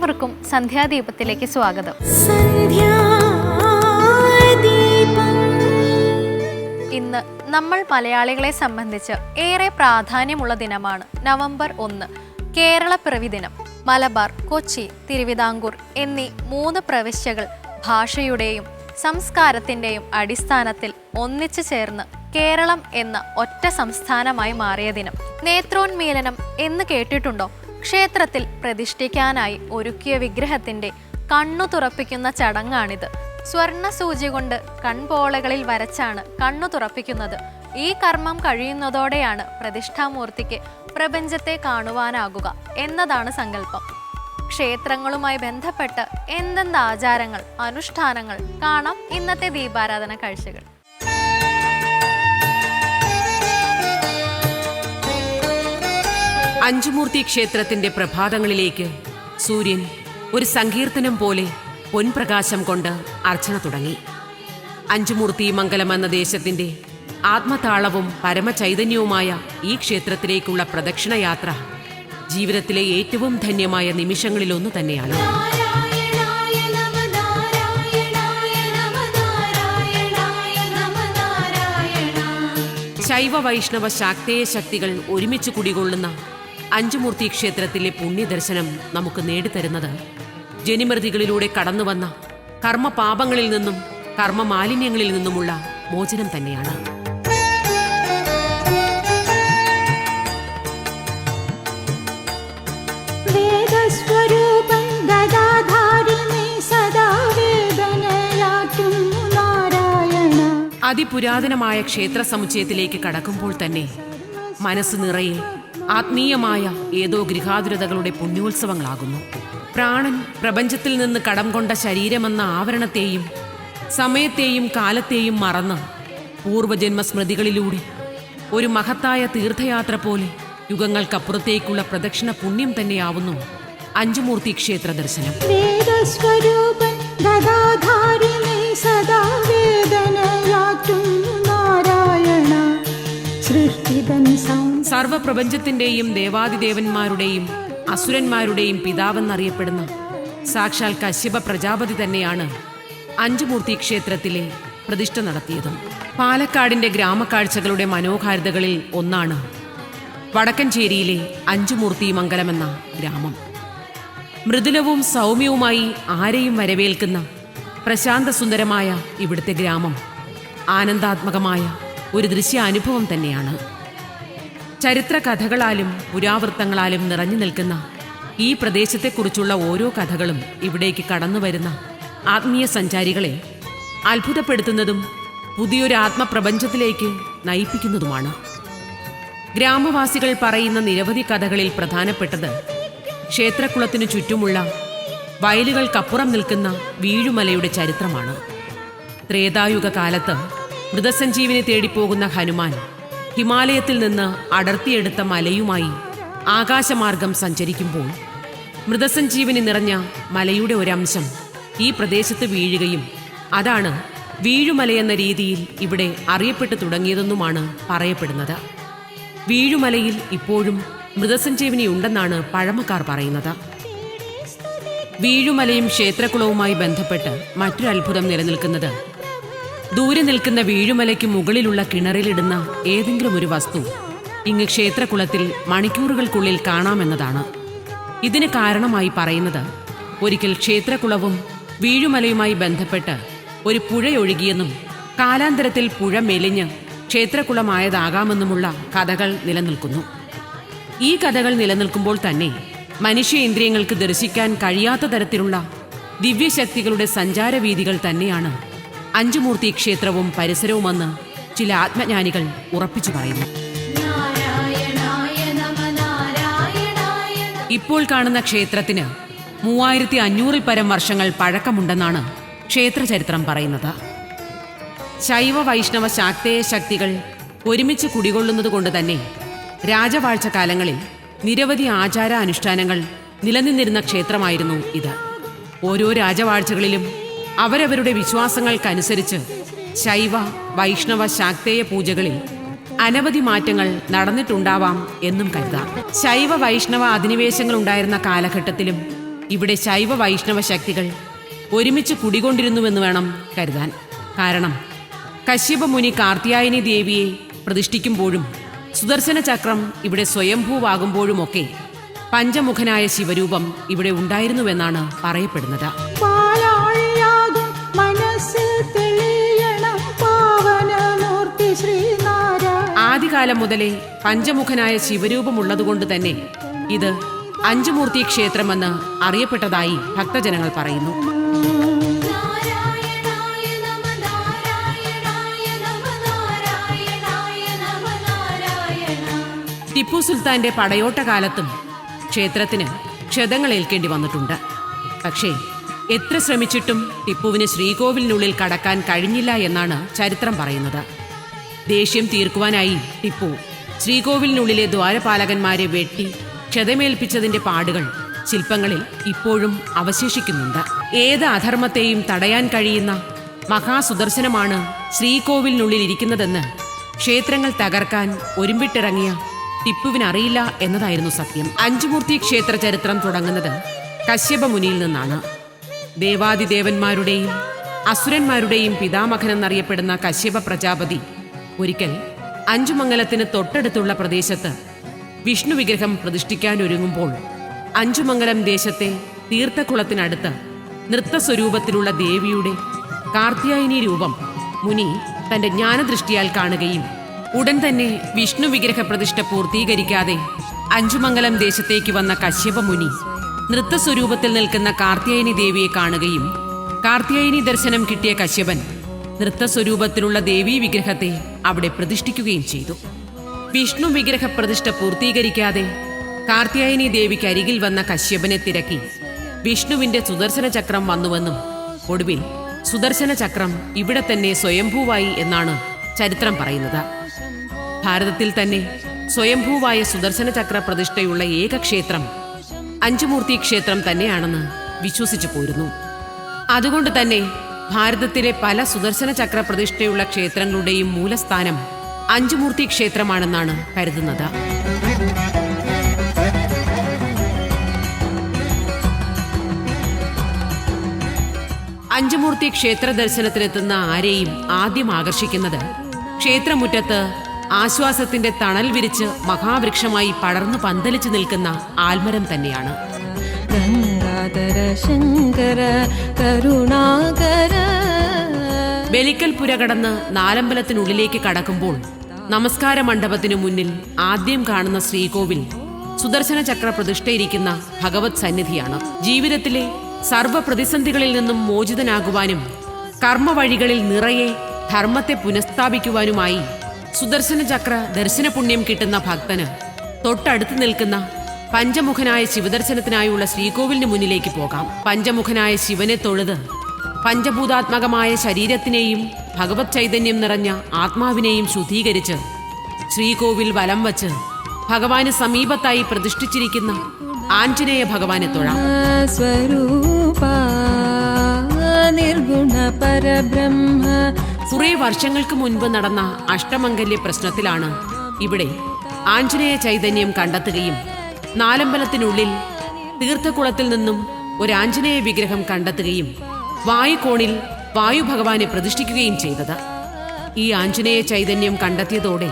ഏവർക്കും സന്ധ്യാദീപത്തിലേക്ക് സ്വാഗതം. ഇന്ന് നമ്മൾ മലയാളികളെ സംബന്ധിച്ച് ഏറെ പ്രാധാന്യമുള്ള ദിനമാണ് നവംബർ ഒന്ന് കേരള പിറവി ദിനം. മലബാർ കൊച്ചി തിരുവിതാംകൂർ എന്നീ മൂന്ന് പ്രവിശ്യകൾ ഭാഷയുടെയും സംസ്കാരത്തിന്റെയും അടിസ്ഥാനത്തിൽ ഒന്നിച്ചു ചേർന്ന് കേരളം എന്ന ഒറ്റ സംസ്ഥാനമായി മാറിയ ദിനം. നേത്രോന്മീലനം എന്ന് കേട്ടിട്ടുണ്ടോ? ക്ഷേത്രത്തിൽ പ്രതിഷ്ഠിക്കാനായി ഒരുക്കിയ വിഗ്രഹത്തിന്റെ കണ്ണു തുറപ്പിക്കുന്ന ചടങ്ങാണിത്. സ്വർണ സൂചി കൊണ്ട് കൺപോളകളിൽ വരച്ചാണ് കണ്ണു തുറപ്പിക്കുന്നത്. ഈ കർമ്മം കഴിയുന്നതോടെയാണ് പ്രതിഷ്ഠാമൂർത്തിക്ക് പ്രപഞ്ചത്തെ കാണുവാനാകുക എന്നതാണ് സങ്കല്പം. ക്ഷേത്രങ്ങളുമായി ബന്ധപ്പെട്ട് എന്തെന്ത് ആചാരങ്ങൾ അനുഷ്ഠാനങ്ങൾ കാണാം ഇന്നത്തെ ദീപാരാധന കാഴ്ചകൾ. അഞ്ചുമൂർത്തി ക്ഷേത്രത്തിന്റെ പ്രഭാതങ്ങളിലേക്ക് സൂര്യൻ ഒരു സങ്കീർത്തനം പോലെ പൊൻപ്രകാശം കൊണ്ട് അർച്ചന തുടങ്ങി. അഞ്ചുമൂർത്തി മംഗലം എന്ന ദേശത്തിന്റെ ആത്മതാളവും പരമചൈതന്യവുമായ ഈ ക്ഷേത്രത്തിലേക്കുള്ള പ്രദക്ഷിണയാത്ര ജീവിതത്തിലെ ഏറ്റവും ധന്യമായ നിമിഷങ്ങളിലൊന്നു തന്നെയാണ്. ശൈവ വൈഷ്ണവ ശാക്തേയ ശക്തികൾ ഒരുമിച്ച് കുടികൊള്ളുന്ന അഞ്ചുമൂർത്തി ക്ഷേത്രത്തിലെ പുണ്യദർശനം നമുക്ക് നേടിത്തരുന്നത്. ജനിമൃതികളിലൂടെ കടന്നുവന്ന കർമ്മപാപങ്ങളിൽ നിന്നും കർമ്മമാലിന്യങ്ങളിൽ നിന്നുമുള്ള മോചനം തന്നെയാണ്. വേദസ്വരൂപം ഗദാധാരിണി സദാ നാരായണ. അതിപുരാതനമായ ക്ഷേത്ര സമുച്ചയത്തിലേക്ക് കടക്കുമ്പോൾ തന്നെ മനസ്സ് നിറയെ ആത്മീയമായ ഏതോ ഗൃഹാതുരതകളുടെ പുണ്യോത്സവങ്ങളാകുന്നു. പ്രാണൻ പ്രപഞ്ചത്തിൽ നിന്ന് കടം കൊണ്ട ശരീരമെന്ന ആവരണത്തെയും സമയത്തെയും കാലത്തെയും മറന്ന് പൂർവജന്മ സ്മൃതികളിലൂടെ ഒരു മഹത്തായ തീർത്ഥയാത്ര പോലെ യുഗങ്ങൾക്കപ്പുറത്തേക്കുള്ള പ്രദക്ഷിണ പുണ്യം തന്നെയാവുന്നു അഞ്ചുമൂർത്തി ക്ഷേത്ര ദർശനം സർവപ്രപഞ്ചത്തിന്റെയും ദേവാദിദേവന്മാരുടെയും അസുരന്മാരുടെയും പിതാവെന്നറിയപ്പെടുന്ന സാക്ഷാൽ കശ്യപ പ്രജാപതി തന്നെയാണ് അഞ്ചുമൂർത്തി ക്ഷേത്രത്തിലെ പ്രതിഷ്ഠ നടത്തിയതും. പാലക്കാടിന്റെ ഗ്രാമക്കാഴ്ചകളുടെ മനോഹാരിതകളിൽ ഒന്നാണ് വടക്കഞ്ചേരിയിലെ അഞ്ചുമൂർത്തി മംഗലമെന്ന ഗ്രാമം. മൃദുലവും സൗമ്യവുമായി ആരെയും വരവേൽക്കുന്ന പ്രശാന്ത സുന്ദരമായ ഇവിടുത്തെ ഗ്രാമം ആനന്ദാത്മകമായ ഒരു ദൃശ്യാനുഭവം തന്നെയാണ്. ചരിത്ര കഥകളാലും പുരാവൃത്തങ്ങളാലും നിറഞ്ഞു നിൽക്കുന്ന ഈ പ്രദേശത്തെക്കുറിച്ചുള്ള ഓരോ കഥകളും ഇവിടേക്ക് കടന്നു വരുന്ന ആത്മീയ സഞ്ചാരികളെ അത്ഭുതപ്പെടുത്തുന്നതും പുതിയൊരു ആത്മപ്രപഞ്ചത്തിലേക്ക് നയിപ്പിക്കുന്നതുമാണ്. ഗ്രാമവാസികൾ പറയുന്ന നിരവധി കഥകളിൽ പ്രധാനപ്പെട്ടത് ക്ഷേത്രക്കുളത്തിനു ചുറ്റുമുള്ള വയലുകൾക്കപ്പുറം നിൽക്കുന്ന വീഴുമലയുടെ ചരിത്രമാണ്. ത്രേതായുഗ കാലത്ത് മൃതസഞ്ജീവിനെ തേടിപ്പോകുന്ന ഹനുമാൻ ഹിമാലയത്തിൽ നിന്ന് അടർത്തിയെടുത്ത മലയുമായി ആകാശമാർഗം സഞ്ചരിക്കുമ്പോൾ മൃതസഞ്ജീവിനി നിറഞ്ഞ മലയുടെ ഒരംശം ഈ പ്രദേശത്ത് വീഴുകയും അതാണ് വീഴുമലയെന്ന രീതിയിൽ ഇവിടെ അറിയപ്പെട്ടു തുടങ്ങിയതെന്നുമാണ് പറയപ്പെടുന്നത്. വീഴുമലയിൽ ഇപ്പോഴും മൃതസഞ്ജീവനി ഉണ്ടെന്നാണ് പഴമക്കാർ പറയുന്നത്. വീഴുമലയും ക്ഷേത്രക്കുളവുമായി ബന്ധപ്പെട്ട് മറ്റൊരു അത്ഭുതം നിലനിൽക്കുന്നത് ദൂരെ നിൽക്കുന്ന വീഴുമലയ്ക്ക് മുകളിലുള്ള കിണറിലിടുന്ന ഏതെങ്കിലും ഒരു വസ്തു ഇങ്ങ് ക്ഷേത്രകുളത്തിൽ മണിക്കൂറുകൾക്കുള്ളിൽ കാണാമെന്നതാണ്. ഇതിന് കാരണമായി പറയുന്നത് ഒരിക്കൽ ക്ഷേത്രകുളവും വീഴുമലയുമായി ബന്ധപ്പെട്ട് ഒരു പുഴയൊഴുകിയെന്നും കാലാന്തരത്തിൽ പുഴ മെലിഞ്ഞ് ക്ഷേത്രകുളമായതാകാമെന്നുമുള്ള കഥകൾ നിലനിൽക്കുന്നു. ഈ കഥകൾ നിലനിൽക്കുമ്പോൾ തന്നെ മനുഷ്യ ഇന്ദ്രിയങ്ങൾക്ക് ദർശിക്കാൻ കഴിയാത്ത തരത്തിലുള്ള ദിവ്യശക്തികളുടെ സഞ്ചാരവീതികൾ തന്നെയാണ് അഞ്ചുമൂർത്തി ക്ഷേത്രവും പരിസരവുമെന്ന് ചില ആത്മജ്ഞാനികൾ ഉറപ്പിച്ചു പറയുന്നു. ഇപ്പോൾ കാണുന്ന ക്ഷേത്രത്തിന് മൂവായിരത്തി അഞ്ഞൂറിൽ പരം വർഷങ്ങൾ പഴക്കമുണ്ടെന്നാണ് ക്ഷേത്രചരിത്രം പറയുന്നത്. ശൈവ വൈഷ്ണവ ശാക്തേയ ശക്തികൾ ഒരുമിച്ച് കുടികൊള്ളുന്നത് കൊണ്ട് തന്നെ രാജവാഴ്ച കാലങ്ങളിൽ നിരവധി ആചാര അനുഷ്ഠാനങ്ങൾ നിലനിന്നിരുന്ന ക്ഷേത്രമായിരുന്നു ഇത്. ഓരോ രാജവാഴ്ചകളിലും അവരവരുടെ വിശ്വാസങ്ങൾക്കനുസരിച്ച് ശൈവ വൈഷ്ണവ ശാക്തേയ പൂജകളിൽ അനവധി മാറ്റങ്ങൾ നടന്നിട്ടുണ്ടാവാം എന്നും കരുതാം. ശൈവ വൈഷ്ണവ അധിനിവേശങ്ങൾ ഉണ്ടായിരുന്ന കാലഘട്ടത്തിലും ഇവിടെ ശൈവ വൈഷ്ണവ ശക്തികൾ ഒരുമിച്ച് കുടികൊണ്ടിരുന്നുവെന്ന് വേണം കരുതാൻ. കാരണം കശ്യപ മുനി കാർത്തിയായനി ദേവിയെ പ്രതിഷ്ഠിക്കുമ്പോഴും സുദർശന ചക്രം ഇവിടെ സ്വയംഭൂവാകുമ്പോഴുമൊക്കെ പഞ്ചമുഖനായ ശിവരൂപം ഇവിടെ ഉണ്ടായിരുന്നുവെന്നാണ് പറയപ്പെടുന്നത്. ആദ്യകാലം മുതലേ പഞ്ചമുഖനായ ശിവരൂപമുള്ളതുകൊണ്ട് തന്നെ ഇത് അഞ്ചുമൂർത്തി ക്ഷേത്രമെന്ന് അറിയപ്പെട്ടതായി ഭക്തജനങ്ങൾ പറയുന്നു. ടിപ്പു സുൽത്താന്റെ പടയോട്ട കാലത്തും ക്ഷേത്രത്തിന് ക്ഷതങ്ങൾ ഏൽക്കേണ്ടി വന്നിട്ടുണ്ട്. പക്ഷേ എത്ര ശ്രമിച്ചിട്ടും ടിപ്പുവിന് ശ്രീകോവിലിനുള്ളിൽ കടക്കാൻ കഴിഞ്ഞില്ല എന്നാണ് ചരിത്രം പറയുന്നത്. ദേഷ്യം തീർക്കുവാനായി ടിപ്പു ശ്രീകോവിലിനുള്ളിലെ ദ്വാരപാലകന്മാരെ വെട്ടി ക്ഷതമേൽപ്പിച്ചതിന്റെ പാടുകൾ ശില്പങ്ങളിൽ ഇപ്പോഴും അവശേഷിക്കുന്നുണ്ട്. ഏത് അധർമ്മത്തെയും തടയാൻ കഴിയുന്ന മഹാസുദർശനമാണ് ശ്രീകോവിലിനുള്ളിൽ ഇരിക്കുന്നതെന്ന് ക്ഷേത്രങ്ങൾ തകർക്കാൻ ഒരുമ്പിട്ടിറങ്ങിയ ടിപ്പുവിനറിയില്ല എന്നതായിരുന്നു സത്യം. അഞ്ചുമൂർത്തി ക്ഷേത്ര ചരിത്രം തുടങ്ങുന്നത് കശ്യപ മുനിയിൽ നിന്നാണ്. ദേവാദിദേവന്മാരുടെയും അസുരന്മാരുടെയും പിതാമഹനെന്നറിയപ്പെടുന്ന കശ്യപ പ്രജാപതി ഒരിക്കൽ അഞ്ചുമംഗലത്തിന് തൊട്ടടുത്തുള്ള പ്രദേശത്ത് വിഷ്ണു വിഗ്രഹം പ്രതിഷ്ഠിക്കാനൊരുങ്ങുമ്പോൾ അഞ്ചുമംഗലം ദേശത്തെ തീർത്ഥക്കുളത്തിനടുത്ത് നൃത്തസ്വരൂപത്തിലുള്ള ദേവിയുടെ കാർത്തിയായനി രൂപം മുനി തന്റെ ജ്ഞാനദൃഷ്ടിയാൽ കാണുകയും ഉടൻ തന്നെ വിഷ്ണു വിഗ്രഹ പ്രതിഷ്ഠ പൂർത്തീകരിക്കാതെ അഞ്ചുമംഗലം ദേശത്തേക്ക് വന്ന കശ്യപ മുനി നൃത്തസ്വരൂപത്തിൽ നിൽക്കുന്ന കാർത്തിയായനി ദേവിയെ കാണുകയും കാർത്തിയായനി ദർശനം കിട്ടിയ കശ്യപൻ നൃത്തസ്വരൂപത്തിലുള്ള ദേവീ വിഗ്രഹത്തെ അവിടെ പ്രതിഷ്ഠിക്കുകയും ചെയ്തു. വിഷ്ണു വിഗ്രഹ പ്രതിഷ്ഠ പൂർത്തീകരിക്കാതെ കാർത്തിയായനി ദേവിക്ക് അരികിൽ വന്ന കശ്യപനെ തിരക്കി വിഷ്ണുവിന്റെ സുദർശന ചക്രം വന്നുവെന്നും ഒടുവിൽ സുദർശന ചക്രം ഇവിടെ തന്നെ സ്വയംഭൂവായി എന്നാണ് ചരിത്രം പറയുന്നത്. ഭാരതത്തിൽ തന്നെ സ്വയംഭൂവായ സുദർശന ചക്ര പ്രതിഷ്ഠയുള്ള ഏക ക്ഷേത്രം അഞ്ചുമൂർത്തി ക്ഷേത്രം തന്നെയാണെന്ന് വിശ്വസിച്ചു പോരുന്നു. അതുകൊണ്ട് തന്നെ ഭാരതത്തിലെ പല സുദർശന ചക്ര പ്രതിഷ്ഠയുള്ള ക്ഷേത്രങ്ങളുടെയും മൂലസ്ഥാനം അഞ്ചുമൂർത്തി ക്ഷേത്രമാണെന്നാണ് കരുതുന്നത്. അഞ്ചുമൂർത്തി ക്ഷേത്ര ദർശനത്തിനെത്തുന്ന ആരെയും ആദ്യം ആകർഷിക്കുന്നത് ക്ഷേത്രമുറ്റത്ത് ആശ്വാസത്തിന്റെ തണൽ വിരിച്ച് മഹാവൃക്ഷമായി പടർന്നു പന്തലിച്ചു നിൽക്കുന്ന ആൽമരം തന്നെയാണ്. ഗംഗാധര ശങ്കര കരുണാകര. ബലിക്കൽ പുര കടന്ന് നാലമ്പലത്തിനുള്ളിലേക്ക് കടക്കുമ്പോൾ നമസ്കാര മണ്ഡപത്തിനു മുന്നിൽ ആദ്യം കാണുന്ന ശ്രീകോവിൽ സുദർശന ചക്ര പ്രതിഷ്ഠയിരിക്കുന്ന ഭഗവത് സന്നിധിയാണ്. ജീവിതത്തിലെ സർവ പ്രതിസന്ധികളിൽ നിന്നും മോചിതനാകുവാനും കർമ്മ വഴികളിൽ നിറയെ ധർമ്മത്തെ പുനഃസ്ഥാപിക്കുവാനുമായി സുദർശന ചക്ര ദർശന പുണ്യം കിട്ടുന്ന ഭക്തന് തൊട്ടടുത്ത് നിൽക്കുന്ന പഞ്ചമുഖനായ ശിവദർശനത്തിനായുള്ള ശ്രീകോവിലിന് മുന്നിലേക്ക് പോകാം. പഞ്ചമുഖനായ ശിവനെ തൊഴുത് പഞ്ചഭൂതാത്മകമായ ശരീരത്തിനെയും ഭഗവത് ചൈതന്യം നിറഞ്ഞ ആത്മാവിനെയും ശുദ്ധീകരിച്ച് ശ്രീകോവിൽ വലം വച്ച് ഭഗവാന് സമീപത്തായി പ്രതിഷ്ഠിച്ചിരിക്കുന്ന ആഞ്ജനേയ ഭഗവാനെ തൊഴാം. സ്വരൂപ നിർഗുണ പരബ്രഹ്മ. കുറെ വർഷങ്ങൾക്ക് മുൻപ് നടന്ന അഷ്ടമംഗല്യ പ്രശ്നത്തിലാണ് ഇവിടെ ആഞ്ജനേയ ചൈതന്യം കണ്ടെത്തുകയും നാലമ്പലത്തിനുള്ളിൽ തീർത്ഥക്കുളത്തിൽ നിന്നും ഒരു ആഞ്ജനേയ വിഗ്രഹം കണ്ടെത്തുകയും വായുകോണിൽ വായു ഭഗവാനെ പ്രതിഷ്ഠിക്കുകയും ചെയ്തത്. ഈ ആഞ്ജനേയ ചൈതന്യം കണ്ടെത്തിയതോടെ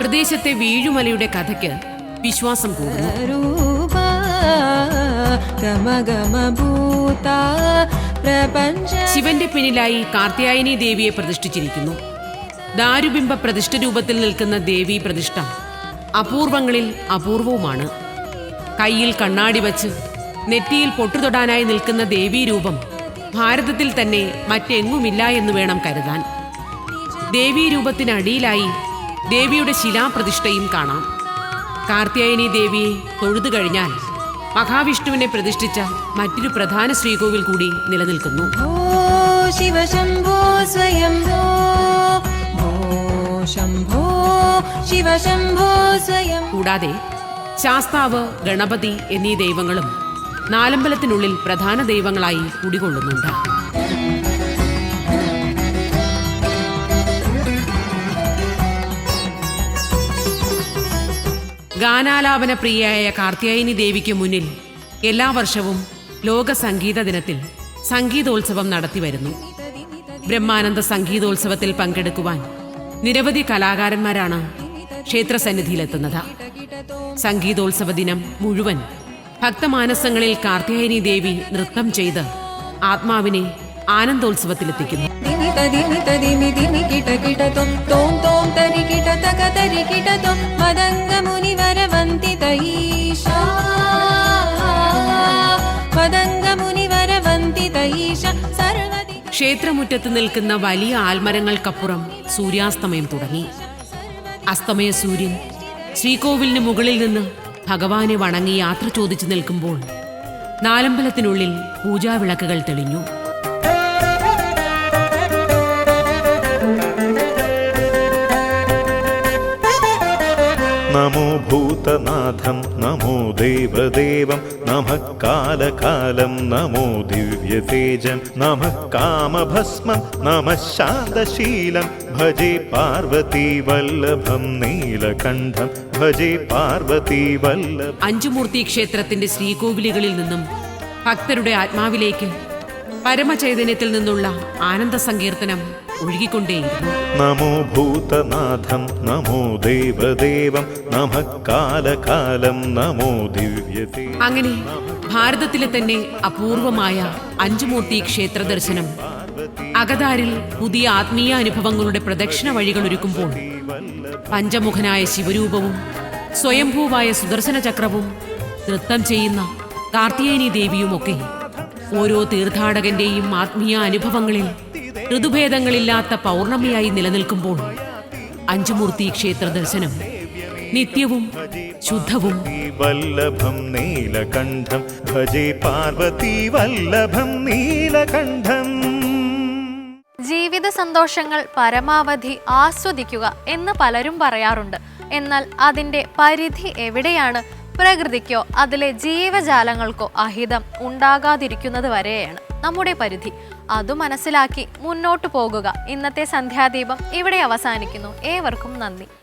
പ്രദേശത്തെ വീഴുമലയുടെ കഥയ്ക്ക് വിശ്വാസം കൂടുന്നു. ശിവന്റെ പിന്നിലായി കാർത്തിയായനി ദേവിയെ പ്രതിഷ്ഠിച്ചിരിക്കുന്നു. ദാരുബിംബ പ്രതിഷ്ഠ രൂപത്തിൽ നിൽക്കുന്ന ദേവി പ്രതിഷ്ഠ അപൂർവങ്ങളിൽ അപൂർവവുമാണ്. കയ്യിൽ കണ്ണാടി വച്ച് നെറ്റിയിൽ പൊട്ടുതൊടാനായി നിൽക്കുന്ന ദേവീരൂപം ഭാരതത്തിൽ തന്നെ മറ്റെങ്ങുമില്ല എന്ന് വേണം കരുതാൻ. ദേവീരൂപത്തിനടിയിലായി ദേവിയുടെ ശിലാപ്രതിഷ്ഠയും കാണാം. കാർത്തിയായനി ദേവിയെ തൊഴുതു കഴിഞ്ഞാൽ മഹാവിഷ്ണുവിനെ പ്രതിഷ്ഠിച്ച മറ്റൊരു പ്രധാന ശ്രീകോവിൽ കൂടി നിലനിൽക്കുന്നു. സ്വയം. കൂടാതെ ശാസ്താവ് ഗണപതി എന്നീ ദൈവങ്ങളും നാലമ്പലത്തിനുള്ളിൽ പ്രധാന ദൈവങ്ങളായി കുടികൊള്ളുന്നുണ്ട്. ഗാനാലാപന പ്രിയയായ കാർത്തിയായനി ദേവിക്ക് മുന്നിൽ എല്ലാ വർഷവും ലോക സംഗീത ദിനത്തിൽ സംഗീതോത്സവം നടത്തിവരുന്നു ബ്രഹ്മാനന്ദ സംഗീതോത്സവത്തിൽ പങ്കെടുക്കുവാൻ നിരവധി കലാകാരന്മാരാണ് ക്ഷേത്ര ക്ഷേത്രസന്നിധിയിലെത്തുന്നത്. സംഗീതോത്സവ ദിനം മുഴുവൻ ഭക്തമാനസങ്ങളിൽ കാർത്തികേയനി ദേവി നൃത്തം ചെയ്ത് ആത്മാവിനെ ആനന്ദോത്സവത്തിലെത്തിക്കുന്നു. ക്ഷേത്രമുറ്റത്ത് നിൽക്കുന്ന വലിയ ആൽമരങ്ങൾക്കപ്പുറം സൂര്യാസ്തമയം തുടങ്ങി. അസ്തമയ സൂര്യൻ ശ്രീകോവിലിന് മുകളിൽ നിന്ന് ഭഗവാനെ വണങ്ങി യാത്ര ചോദിച്ചു നിൽക്കുമ്പോൾ നാലമ്പലത്തിനുള്ളിൽ പൂജാവിളക്കുകൾ തെളിഞ്ഞു. നമോ ഭൂതനാഥം നമോ ദേവദേവം നമ കാലകാലം നമോ ദിവ്യതേജം നമ കാമഭസ്മം നമ ശാന്തശീലം. ഭജേ പാർവതി വല്ലഭം നീലകണ്ഠം. ഭജേ പാർവതി വല്ലഭം. അഞ്ചുമൂർത്തി ക്ഷേത്രത്തിന്റെ ശ്രീകോവിലുകളിൽ നിന്നും ഭക്തരുടെ ആത്മാവിലേക്ക് പരമചൈതന്യത്തിൽ നിന്നുള്ള ആനന്ദ സങ്കീർത്തനം ഒഴുകിക്കൊണ്ടേയിരുന്നു നമോ ഭൂതനാഥം നമോ ദേവദേവം നമഃ കാലകാലം നമോ ദിവ്യതേ. അങ്ങനെ ഭാരതത്തിലെ തന്നെ അപൂർവമായ അഞ്ചുമൂർത്തി ക്ഷേത്ര ദർശനം അകതാരിൽ പുതിയ ആത്മീയ അനുഭവങ്ങളുടെ പ്രദക്ഷിണ വഴികൾ ഒരുക്കുമ്പോൾ പഞ്ചമുഖനായ ശിവരൂപവും സ്വയംഭൂവായ സുദർശന ചക്രവും നൃത്തം ചെയ്യുന്ന കാർത്തിയേനി ദേവിയുമൊക്കെ ഓരോ തീർത്ഥാടകന്റെയും ആത്മീയ അനുഭവങ്ങളിൽ ഋതുഭേദങ്ങളില്ലാത്ത പൗർണമിയായി നിലനിൽക്കുമ്പോൾ അഞ്ചുമൂർത്തി ക്ഷേത്ര ദർശനം നിത്യവും ശുദ്ധവും. വല്ലഭം നീലകണ്ഠം. ഭജേ പാർവതി വല്ലഭം നീലകണ്ഠം. ജീവിത സന്തോഷങ്ങൾ പരമാവധി ആസ്വദിക്കുക എന്ന് പലരും പറയാറുണ്ട്. എന്നാൽ അതിന്റെ പരിധി എവിടെയാണ്? പ്രകൃതിക്കോ അതിലെ ജീവജാലങ്ങൾക്കോ അഹിതം ഉണ്ടാകാതിരിക്കുന്നത് വരെയാണ് നമ്മുടെ പരിധി അതു മനസ്സിലാക്കി മുന്നോട്ടു പോകുക. ഇന്നത്തെ സന്ധ്യാദീപം ഇവിടെ അവസാനിക്കുന്നു. ഏവർക്കും നന്ദി.